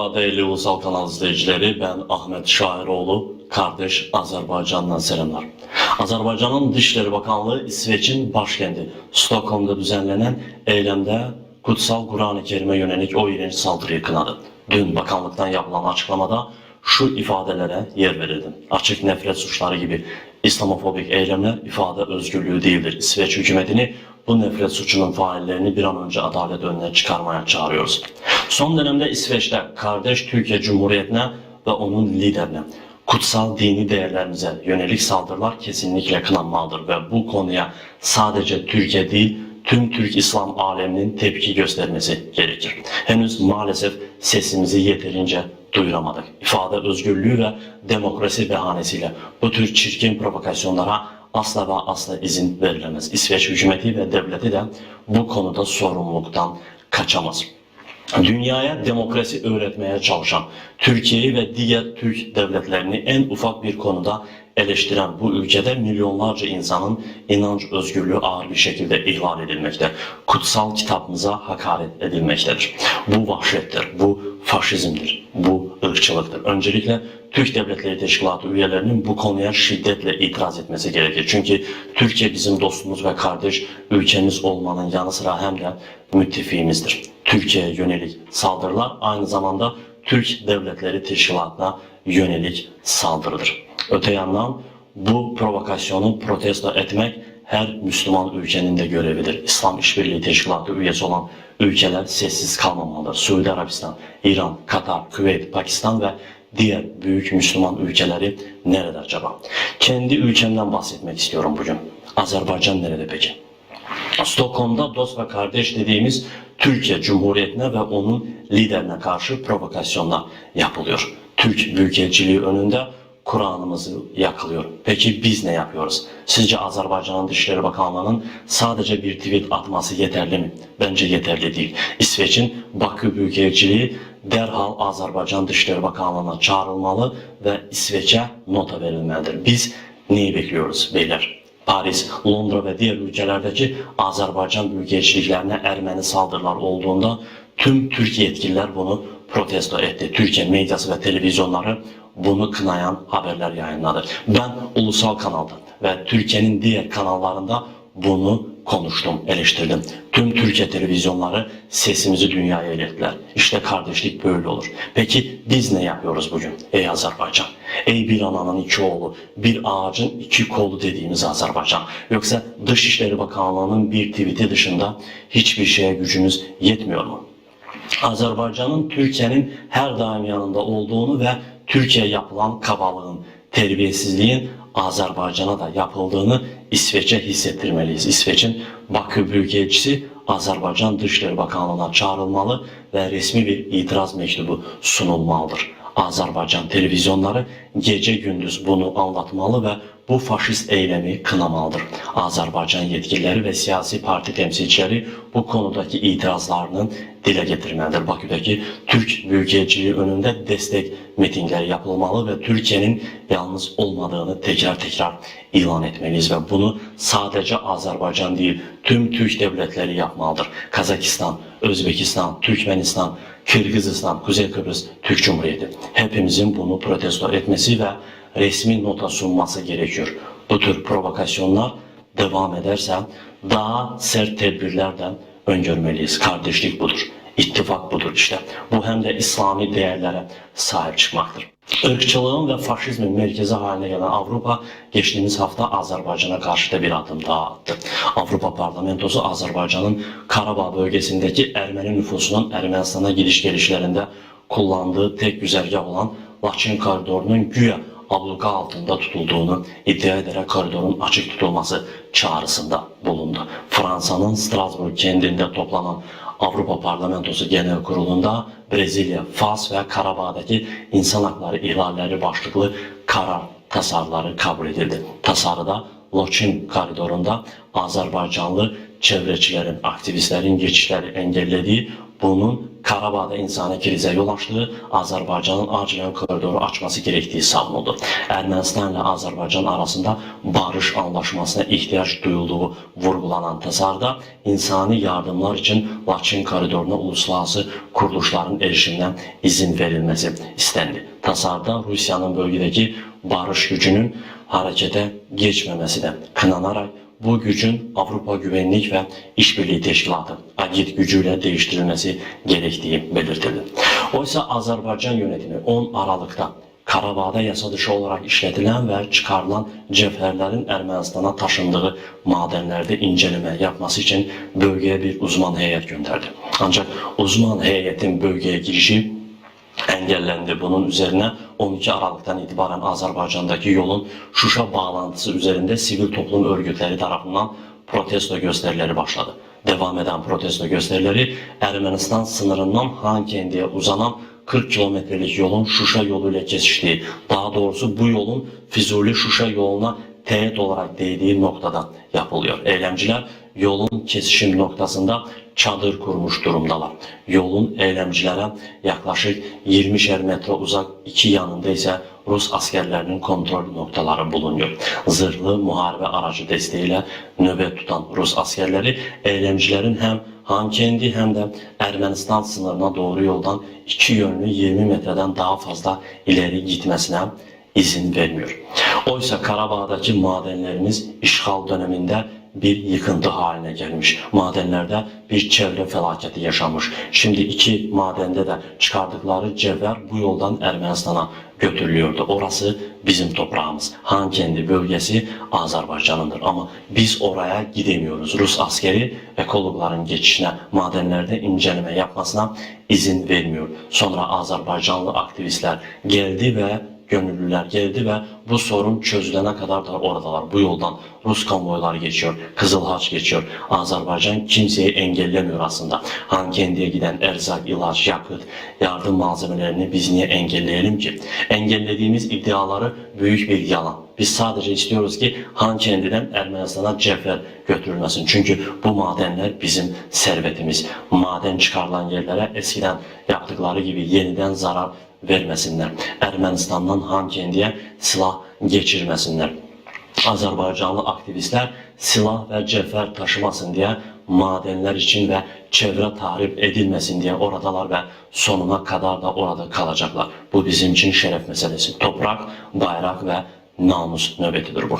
Merhaba değerli Ulusal Kanal izleyicileri. Ben Ahmet Şairoğlu. Kardeş Azerbaycan'dan selamlar. Azerbaycan'ın Dışişleri Bakanlığı İsveç'in başkenti Stockholm'da düzenlenen eylemde kutsal Kur'an-ı Kerim'e yönelik o iğrenç saldırıyı kınadı. Dün bakanlıktan yapılan açıklamada şu ifadelere yer verildi. Açık nefret suçları gibi İslamofobik eylemler ifade özgürlüğü değildir. İsveç hükümetini bu nefret suçunun faillerini bir an önce adalet önüne çıkarmaya çağırıyoruz. Son dönemde İsveç'te kardeş Türkiye Cumhuriyeti'ne ve onun liderine kutsal dini değerlerimize yönelik saldırılar kesinlikle kınanmalıdır ve bu konuya sadece Türkiye değil tüm Türk İslam aleminin tepki göstermesi gerekir. Henüz maalesef sesimizi yeterince duyuramadık. İfade özgürlüğü ve demokrasi bahanesiyle bu tür çirkin provokasyonlara asla ve asla izin verilemez. İsveç hükümeti ve devleti de bu konuda sorumluluktan kaçamaz. Dünyaya demokrasi öğretmeye çalışan Türkiye'yi ve diğer Türk devletlerini en ufak bir konuda eleştiren bu ülkede milyonlarca insanın inanç özgürlüğü ağır bir şekilde ihlal edilmekte. Kutsal kitabımıza hakaret edilmektedir. Bu vahşettir, bu faşizmdir, bu ırkçılıktır. Öncelikle Türk Devletleri Teşkilatı üyelerinin bu konuya şiddetle itiraz etmesi gerekir. Çünkü Türkiye bizim dostumuz ve kardeş ülkemiz olmanın yanı sıra hem de müttefiğimizdir. Türkiye'ye yönelik saldırılar aynı zamanda Türk Devletleri Teşkilatı'na yönelik saldırıdır. Öte yandan bu provokasyonu protesto etmek her Müslüman ülkenin de görevidir. İslam İşbirliği Teşkilatı üyesi olan ülkeler sessiz kalmamalıdır. Suudi Arabistan, İran, Katar, Küveyt, Pakistan ve diğer büyük Müslüman ülkeleri nerede acaba? Kendi ülkemden bahsetmek istiyorum bugün. Azerbaycan nerede peki? Stockholm'da dost ve kardeş dediğimiz Türkiye Cumhuriyeti'ne ve onun liderine karşı provokasyonlar yapılıyor. Türk Büyükelçiliği önünde Kur'an'ımızı yakılıyor. Peki biz ne yapıyoruz? Sizce Azerbaycan'ın Dışişleri Bakanlığı'nın sadece bir tweet atması yeterli mi? Bence yeterli değil. İsveç'in Bakü Büyükelçiliği derhal Azerbaycan Dışişleri Bakanlığı'na çağrılmalı ve İsveç'e nota verilmelidir. Biz neyi bekliyoruz beyler? Paris, Londra ve diğer ülkelerdeki Azerbaycan büyükelçiliklerine Ermeni saldırılar olduğunda tüm Türkiye yetkililer bunu protesto etti. Türkiye medyası ve televizyonları bunu kınayan haberler yayınladı. Ben ulusal kanalda ve Türkiye'nin diğer kanallarında bunu konuştum, eleştirdim. Tüm Türkiye televizyonları sesimizi dünyaya ilettiler. İşte kardeşlik böyle olur. Peki biz ne yapıyoruz bugün ey Azerbaycan? Ey bir ananın iki oğlu, bir ağacın iki kolu dediğimiz Azerbaycan. Yoksa Dışişleri Bakanlığı'nın bir tweet'i dışında hiçbir şeye gücümüz yetmiyor mu? Azerbaycan'ın Türkiye'nin her daim yanında olduğunu ve Türkiye yapılan kabalığın, terbiyesizliğin Azerbaycan'a da yapıldığını İsveç'e hissettirmeliyiz. İsveç'in Bakü Büyükelçisi Azerbaycan Dışişleri Bakanlığı'na çağrılmalı ve resmi bir itiraz mektubu sunulmalıdır. Azerbaycan televizyonları gece gündüz bunu anlatmalı ve bu faşist eylemi kınamalıdır. Azerbaycan yetkilileri ve siyasi parti temsilcileri bu konudaki itirazlarının dile getirmelidir. Bakü'deki Türk Büyükelçiliği önünde destek mitingleri yapılmalı ve Türkiye'nin yalnız olmadığını tekrar tekrar ilan etmeliyiz ve bunu sadece Azerbaycan değil tüm Türk devletleri yapmalıdır. Kazakistan, Özbekistan, Türkmenistan, Kırgızistan, Kuzey Kıbrıs Türk Cumhuriyeti. Hepimizin bunu protesto etmesi ve resmi nota sunması gerekiyor. Bu tür provokasyonlar devam ederse daha sert tedbirlerden öngörmeliyiz. Kardeşlik budur. İttifak budur işte. Bu hem de İslami değerlere sahip çıkmaktır. Irkçılığın ve faşizmin merkezi haline gelen Avrupa geçtiğimiz hafta Azerbaycan'a karşı da bir adım daha attı. Avrupa Parlamentosu Azerbaycan'ın Karabağ bölgesindeki Ermeni nüfusunun Ermenistan'a gidiş gelişlerinde kullandığı tek güzergah olan Laçin koridorunun güya abluka altında tutulduğunu iddia ederek koridorun açık tutulması çağrısında bulundu. Fransa'nın Strasbourg kentinde toplanan Avrupa Parlamentosu Genel Kurulu'nda Brezilya, Fas ve Karabağ'daki insan hakları ihlalleri başlıklı karar tasarıları kabul edildi. Tasarıda Loçin koridorunda Azerbaycanlı çevrecilerin, aktivistlerin geçişleri engellediği bunun Karabağ'da insani krize yol açtığı, Azerbaycan'ın acilen koridoru açması gerektiği savunuldu. Ermənistan ile Azerbaycan arasında barış anlaşmasına ihtiyaç duyulduğu vurgulanan tasarıda insani yardımlar için Laçin koridoruna uluslararası kuruluşların erişiminden izin verilmesi istendi. Tasarıda Rusiyanın bölgedeki barış gücünün harekete geçmemesi de kınanarak bu gücün Avrupa Güvenlik ve İşbirliği Teşkilatı AGİT gücüyle değiştirilmesi gerektiği belirtildi. Oysa Azerbaycan yönetimi 10 Aralık'ta Karabağ'da yasa dışı olarak işletilen ve çıkarılan cevherlerin Ermenistan'a taşındığı madenlerde inceleme yapması için bölgeye bir uzman heyet gönderdi. Ancak uzman heyetin bölgeye girişi engellendi. Bunun üzerine 12 Aralık'tan itibaren Azerbaycan'daki yolun Şuşa bağlantısı üzerinde sivil toplum örgütleri tarafından protesto gösterileri başladı. Devam eden protesto gösterileri Ermenistan sınırından Hankendi'ye uzanan 40 kilometrelik yolun Şuşa yoluyla kesiştiği, daha doğrusu bu yolun Fizuli-Şuşa yoluna teğet olarak değdiği noktadan yapılıyor. Eylemciler yolun kesişim noktasında çadır kurmuş durumdalar. Yolun eylemcilere yaklaşık 20'şer metre uzak iki yanında ise Rus askerlerinin kontrol noktaları bulunuyor. Zırhlı muharebe aracı desteğiyle nöbet tutan Rus askerleri eylemcilerin hem Hankendi hem de Ermenistan sınırına doğru yoldan iki yönlü 20 metreden daha fazla ileri gitmesine izin vermiyor. Oysa Karabağ'daki madenlerimiz işgal döneminde bir yıkıntı haline gelmiş. Madenlerde bir çevre felaketi yaşanmış. Şimdi iki madende de çıkardıkları cevher bu yoldan Ermenistan'a götürülüyordu. Orası bizim toprağımız. Hankendi bölgesi Azerbaycan'ındır ama biz oraya gidemiyoruz. Rus askeri ekologların geçişine, madenlerde inceleme yapmasına izin vermiyor. Sonra Azerbaycanlı aktivistler geldi ve gönüllüler geldi ve bu sorun çözülene kadar da oradalar. Bu yoldan Rus konvoylar geçiyor, Kızıl Haç geçiyor. Azerbaycan kimseyi engellemiyor aslında. Hankendi'ye giden erzak, ilaç, yakıt, yardım malzemelerini biz niye engelleyelim ki? Engellediğimiz iddiaları büyük bir yalan. Biz sadece istiyoruz ki Hankendi'den Ermenistan'a cevher götürülmesin. Çünkü bu madenler bizim servetimiz. Maden çıkarılan yerlere eskiden yaptıkları gibi yeniden zarar vermesinler. Ermenistan'dan Hankendi'ye silah geçirmesinler. Azerbaycanlı aktivistler silah ve cevher taşımasın diye madenler için ve çevre tahrip edilmesin diye oradalar ve sonuna kadar da orada kalacaklar. Bu bizim için şeref meselesi. Toprak, bayrak ve namus nöbetidir bu.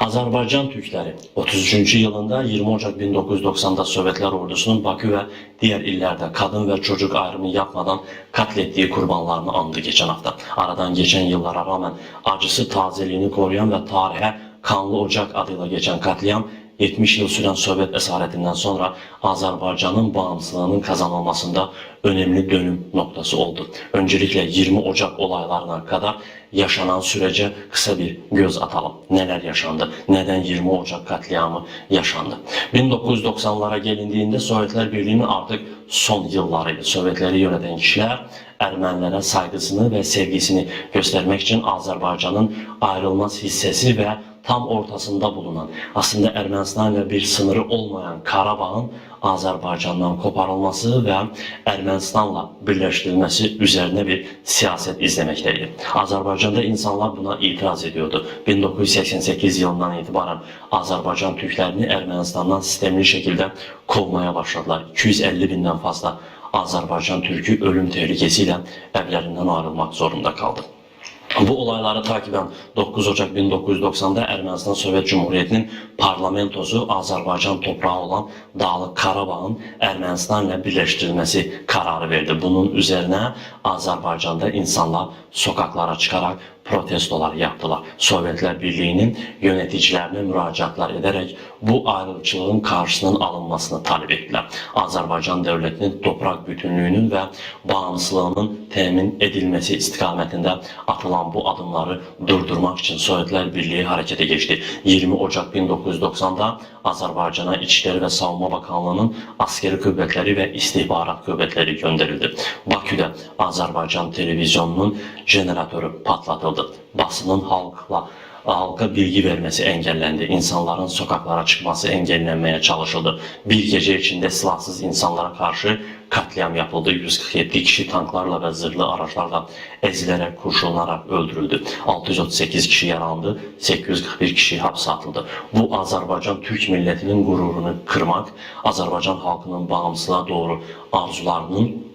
Azerbaycan Türkleri 33. yılında 20 Ocak 1990'da Sovyetler ordusunun Bakü ve diğer illerde kadın ve çocuk ayrımı yapmadan katlettiği kurbanlarını andı geçen hafta. Aradan geçen yıllara rağmen acısı tazeliğini koruyan ve tarihe Kanlı Ocak adıyla geçen katliam 70 yıl süren Sovyet esaretinden sonra Azerbaycan'ın bağımsızlığının kazanılmasında önemli dönüm noktası oldu. Öncelikle 20 Ocak olaylarına kadar yaşanan sürece kısa bir göz atalım. Neler yaşandı? Neden 20 Ocak katliamı yaşandı? 1990'lara gelindiğinde Sovyetler Birliği'nin artık son yıllarıydı. Sovyetleri yöneten kişiler Ermenilere saygısını ve sevgisini göstermek için Azerbaycan'ın ayrılmaz hissesi ve tam ortasında bulunan, aslında Ermənistanla bir sınırı olmayan Karabağın Azerbaycan'dan koparılması ve Ermənistanla birleştirilmesi üzerine bir siyaset izlemekteydi. Azerbaycan'da insanlar buna itiraz ediyordu. 1988 yılından itibaren Azerbaycan Türklerini Ermənistan'dan sistemli şekilde kovmaya başladılar. 250 binden fazla Azerbaycan Türk'ü ölüm tehlikesiyle evlerinden ayrılmak zorunda kaldı. Bu olayları takiben 9 Ocak 1990'da Ermənistan Sovyet Cumhuriyeti'nin parlamentosu Azerbaycan toprağı olan Dağlıq Qarabağın Ermənistan ile birleştirilmesi kararı verdi. Bunun üzerine Azerbaycan'da insanlar sokaklara çıkarak protestolar yaptılar. Sovyetler Birliği'nin yöneticilerine müracaatlar ederek bu ayrılıkçılığın karşısının alınmasını talep ettiler. Azerbaycan devletinin toprak bütünlüğünün ve bağımsızlığının temin edilmesi istikametinde atılan bu adımları durdurmak için Sovyetler Birliği harekete geçti. 20 Ocak 1990'da Azerbaycan'a İçişleri ve Savunma Bakanlığı'nın askeri kuvvetleri ve istihbarat kuvvetleri gönderildi. Bakü'de Azerbaycan televizyonunun jeneratörü patlatıldı. Basının halkla halka bilgi vermesi engellendi. İnsanların sokaklara çıkması engellenmeye çalışıldı. Bir gece içinde silahsız insanlara karşı katliam yapıldı. 147 kişi tanklarla ve zırhlı araçlarla ezilerek, kurşunlanarak öldürüldü. 638 kişi yaralandı, 841 kişi hapse atıldı. Bu Azerbaycan Türk milletinin gururunu kırmak, Azerbaycan halkının bağımsızlığa doğru arzularının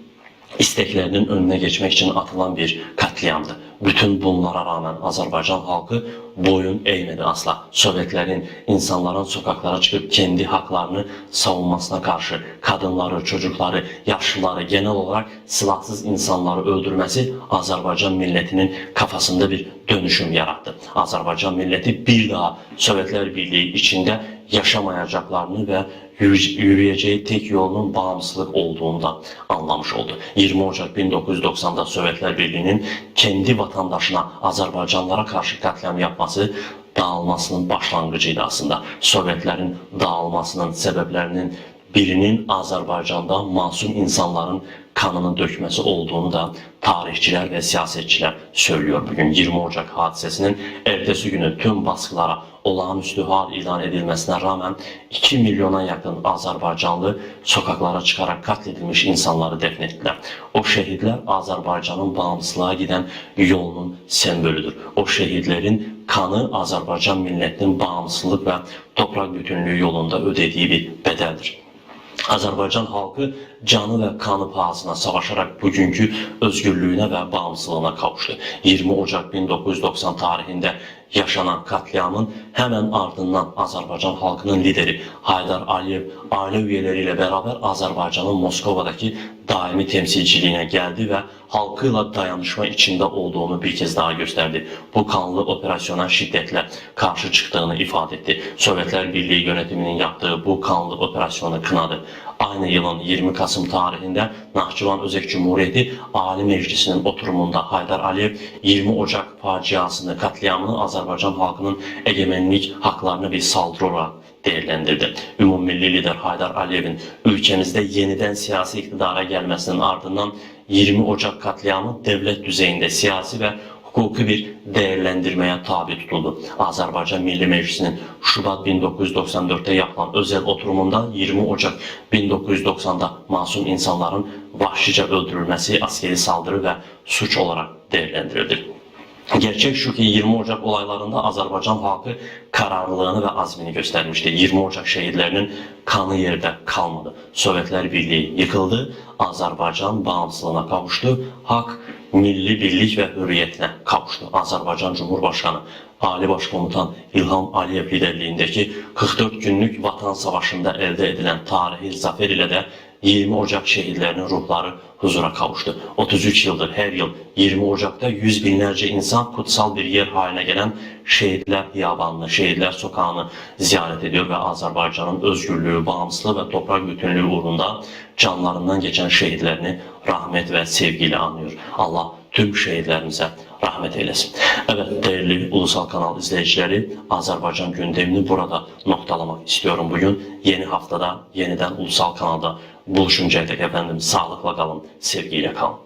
isteklerinin önüne geçmek için atılan bir katliamdı. Bütün bunlara rağmen Azerbaycan halkı boyun eğmedi asla. Sovyetlerin insanların sokaklara çıkıp kendi haklarını savunmasına karşı kadınları, çocukları, yaşlıları genel olarak silahsız insanları öldürmesi Azerbaycan milletinin kafasında bir dönüşüm yarattı. Azerbaycan milleti bir daha Sovyetler Birliği içinde yaşamayacaklarını ve yürüyeceği tek yolun bağımsızlık olduğunda anlamış oldu. 20 Ocak 1990'da Sovyetler Birliği'nin kendi vatandaşına Azerbaycanlara karşı katliam yapması dağılmasının başlangıcıydı aslında. Sovyetlerin dağılmasının sebeplerinin birinin Azerbaycan'da masum insanların kanını dökmesi olduğunu da tarihçiler ve siyasetçiler söylüyor bugün. 20 Ocak hadisesinin ertesi günü tüm baskılara olağanüstü hal ilan edilmesine rağmen 2 milyona yakın Azerbaycanlı sokaklara çıkarak katledilmiş insanları defnettiler. O şehitler Azerbaycan'ın bağımsızlığa giden yolunun sembolüdür. O şehitlerin kanı Azerbaycan milletinin bağımsızlık ve toprak bütünlüğü yolunda ödediği bir bedeldir. Azerbaycan halkı canı ve kanı pahasına savaşarak bugünkü özgürlüğüne ve bağımsızlığına kavuştu. 20 Ocak 1990 tarihinde yaşanan katliamın hemen ardından Azerbaycan halkının lideri Haydar Aliyev aile üyeleriyle beraber Azerbaycan'ın Moskova'daki daimi temsilciliğine geldi ve halkıyla dayanışma içinde olduğunu bir kez daha gösterdi. Bu kanlı operasyona şiddetle karşı çıktığını ifade etti. Sovyetler Birliği yönetiminin yaptığı bu kanlı operasyonu kınadı. Aynı yılın 20 Kasım tarihinde Nahçıvan Özek Cumhuriyeti Ali Meclisi'nin oturumunda Haydar Aliyev 20 Ocak faciasını, katliamını Azerbaycan halkının egemenlik haklarını bir saldırı olarak değerlendirdi. Ümummilli lider Haydar Aliyev'in ülkemizde yeniden siyasi iktidara gelmesinin ardından 20 Ocak katliamı devlet düzeyinde siyasi ve hukuki bir değerlendirmeye tabi tutuldu. Azerbaycan Milli Meclisi'nin Şubat 1994'te yapılan özel oturumunda 20 Ocak 1990'da masum insanların vahşice öldürülmesi askeri saldırı ve suç olarak değerlendirildi. Gerçek şu ki 20 Ocak olaylarında Azerbaycan halkı kararlılığını ve azmini göstermişti. 20 Ocak şehitlerinin kanı yerde kalmadı. Sovyetler Birliği yıkıldı, Azerbaycan bağımsızlığına kavuştu, hak, milli birlik ve hürriyetine kavuştu. Azerbaycan Cumhurbaşkanı Ali Başkomutan İlham Aliyev liderliğindeki 44 günlük vatan savaşında elde edilen tarihi zafer ile de 20 Ocak şehitlerinin ruhları huzura kavuştu. 33 yıldır her yıl 20 Ocak'ta yüz binlerce insan kutsal bir yer haline gelen Şehitler Hiyabanını, Şehitler Sokağı'nı ziyaret ediyor ve Azerbaycan'ın özgürlüğü, bağımsızlığı ve toprak bütünlüğü uğrunda canlarından geçen şehitlerini rahmet ve sevgiyle anıyor. Allah tüm şehitlerimize rahmet eylesin. Evet değerli ulusal kanal izleyicileri Azerbaycan gündemini burada noktalamak istiyorum bugün. Yeni haftada yeniden ulusal kanalda buluşuncaya dek efendim sağlıkla kalın, sevgiyle kalın.